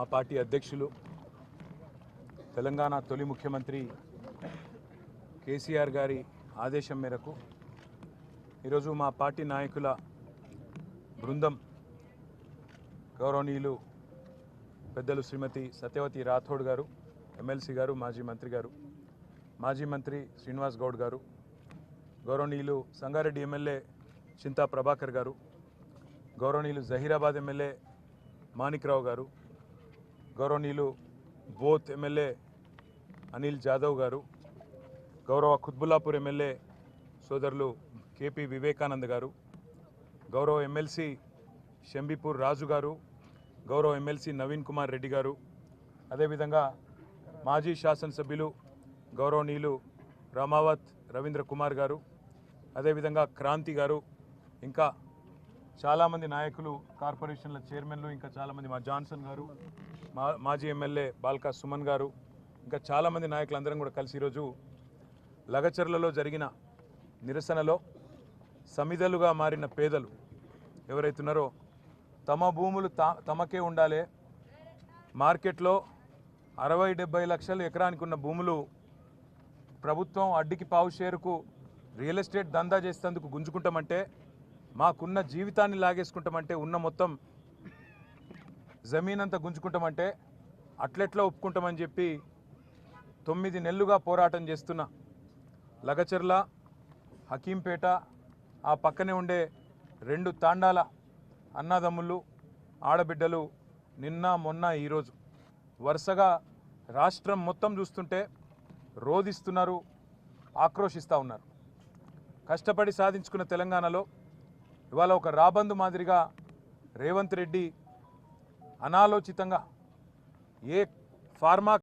మా పార్టీ అధ్యక్షులు తెలంగాణ తొలి ముఖ్యమంత్రి కేసీఆర్ గారి ఆదేశం మేరకు ఈరోజు మా పార్టీ నాయకుల బృందం గౌరవనీయులు పెద్దలు శ్రీమతి సత్యవతి రాథోడ్ గారు ఎమ్మెల్సీ గారు మాజీ మంత్రి గారు మాజీ మంత్రి శ్రీనివాస్ గౌడ్ గారు గౌరవనీయులు సంగారెడ్డి ఎమ్మెల్యే చింతా ప్రభాకర్ గారు గౌరవనీయులు జహీరాబాద్ ఎమ్మెల్యే మాణిక్రావు గారు గౌరవనీయులు బోత్ ఎమ్మెల్యే అనిల్ జాదవ్ గారు గౌరవ ఖుద్బుల్లాపూర్ ఎమ్మెల్యే సోదరులు కేపీ వివేకానంద్ గారు గౌరవ ఎమ్మెల్సీ షంబీపూర్ రాజు గారు గౌరవ ఎమ్మెల్సీ నవీన్ కుమార్ రెడ్డి గారు అదేవిధంగా మాజీ శాసనసభ్యులు గౌరవనీయులు రామావత్ రవీంద్ర కుమార్ గారు అదేవిధంగా క్రాంతి గారు ఇంకా చాలామంది నాయకులు కార్పొరేషన్ల చైర్మన్లు ఇంకా చాలామంది మా జాన్సన్ గారు మా మాజీ ఎమ్మెల్యే బాల్కా సుమన్ గారు ఇంకా చాలామంది నాయకులు అందరం కూడా కలిసి ఈరోజు లగచర్లలో జరిగిన నిరసనలో సమిధలుగా మారిన పేదలు ఎవరైతున్నారో తమ భూములు తా తమకే ఉండాలి. మార్కెట్లో అరవై డెబ్బై లక్షలు ఎకరానికి ఉన్న భూములు ప్రభుత్వం అడ్డికి పావు షేరుకు రియల్ ఎస్టేట్ దందా చేసేందుకు గుంజుకుంటామంటే మాకున్న జీవితాన్ని లాగేసుకుంటామంటే ఉన్న మొత్తం జమీన్ అంతా గుంజుకుంటామంటే అట్లెట్లా ఒప్పుకుంటామని చెప్పి తొమ్మిది నెలలుగా పోరాటం చేస్తున్న లగచర్ల హకీంపేట ఆ పక్కనే ఉండే రెండు తాండాల అన్నదమ్ములు ఆడబిడ్డలు నిన్న మొన్న ఈరోజు. వరుసగా రాష్ట్రం మొత్తం చూస్తుంటే రోధిస్తున్నారు ఆక్రోషిస్తూ ఉన్నారు. కష్టపడి సాధించుకున్న తెలంగాణలో ఇవాళ ఒక రాబందు మాదిరిగా రేవంత్ రెడ్డి అనాలోచితంగా ఏ ఫార్మా